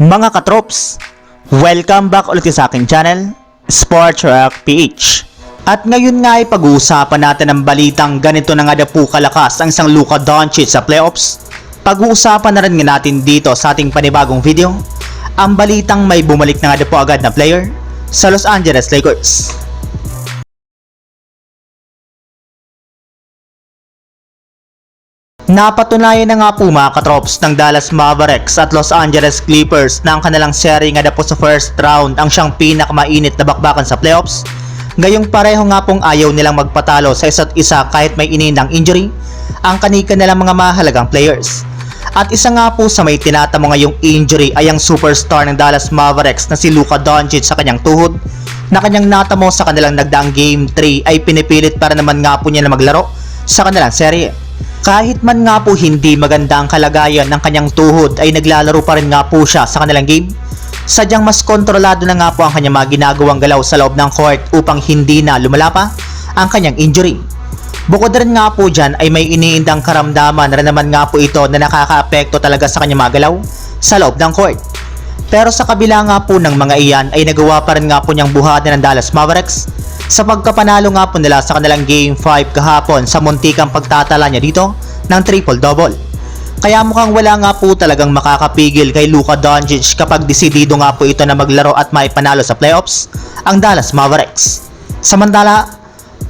Mga katrops, welcome back ulit sa aking channel, Sports Rock PH. At ngayon nga ay pag-uusapan natin ang balitang ganito na nga na po kalakas ang isang Luka Doncic sa playoffs. Pag-uusapan na rin nga natin dito sa ating panibagong video, ang balitang may bumalik na nga na po agad na player sa Los Angeles Lakers. Napatunayan na nga po mga katrops ng Dallas Mavericks at Los Angeles Clippers na ang kanilang seri nga po sa first round ang siyang pinakamainit na bakbakan sa playoffs. Ngayong pareho nga pong ayaw nilang magpatalo sa isa't isa kahit may ininang injury ang kanika nilang mga mahalagang players. At isa nga po sa may tinatamo ngayong injury ay ang superstar ng Dallas Mavericks na si Luka Doncic sa kanyang tuhod na kanyang natamo sa kanilang nagdaang Game 3 ay pinipilit para naman nga po niya na maglaro sa kanilang serye. Kahit man nga po hindi maganda ang kalagayan ng kanyang tuhod ay naglalaro pa rin nga po siya sa kanilang game. Sadyang mas kontrolado na nga po ang kanyang mga ginagawang galaw sa loob ng court upang hindi na lumala pa ang kanyang injury. Bukod rin nga po dyan ay may iniindang karamdaman na rin naman nga po ito na nakakaapekto talaga sa kanyang mga galaw sa loob ng court. Pero sa kabila nga po ng mga iyan ay nagawa pa rin nga po niyang buhatin ng Dallas Mavericks sa pagkapanalo nga po nila sa kanilang Game 5 kahapon sa muntikang pagtatala niya dito ng triple-double. Kaya mukhang wala nga po talagang makakapigil kay Luka Doncic kapag desidido nga po ito na maglaro at may panalo sa playoffs ang Dallas Mavericks. Samantala,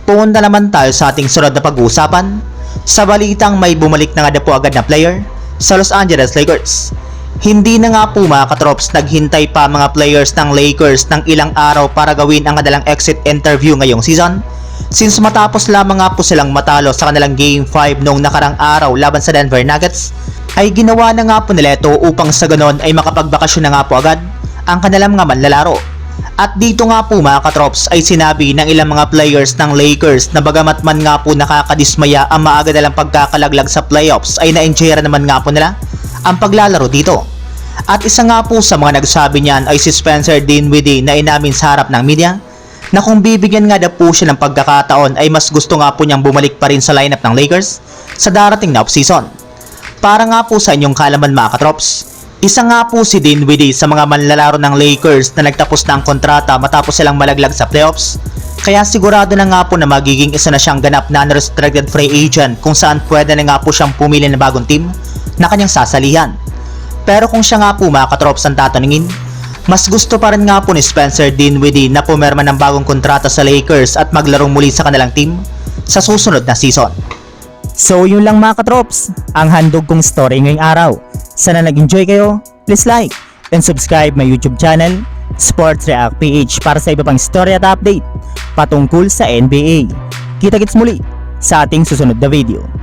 pumunta naman tayo sa ating sunod na pag-uusapan sa balitang may bumalik na nga na po agad na player sa Los Angeles Lakers. Hindi na nga po mga katrops naghintay pa mga players ng Lakers ng ilang araw para gawin ang kanilang exit interview ngayong season since matapos lamang nga po silang matalo sa kanilang Game 5 noong nakarang araw laban sa Denver Nuggets ay ginawa na nga po nila ito upang sa ganon ay makapagbakasyon na nga po agad ang kanilang mga manlalaro. At dito nga po mga katrops ay sinabi ng ilang mga players ng Lakers na bagamat man nga po nakakadismaya ang maaga nilang pagkakalaglag sa playoffs ay na-enjoy naman nga po nila ang paglalaro dito. At isa nga po sa mga nagsabi niyan ay si Spencer Dinwiddie na inamin sa harap ng media na kung bibigyan nga na po siya ng pagkakataon ay mas gusto nga po niyang bumalik pa rin sa lineup ng Lakers sa darating na offseason. Para nga po sa inyong kalaman mga katrops, isa nga po si Dinwiddie sa mga manlalaro ng Lakers na nagtapos na ang kontrata matapos silang malaglag sa playoffs. Kaya sigurado na nga po na magiging isa na siyang ganap na unrestricted free agent kung saan pwede na nga po siyang pumili ng bagong team na kanyang sasalihan. Pero kung siya nga po mga katrops ang tatanungin, mas gusto pa rin nga po ni Spencer Dinwiddie na pumerma ng bagong kontrata sa Lakers at maglarong muli sa kanilang team sa susunod na season. So yun lang mga katrops, ang handog kong story ngayong araw. Sana nag-enjoy kayo, please like and subscribe my YouTube channel, Sports React PH para sa iba pang story at update patungkol sa NBA. Kita-kits muli sa ating susunod na video.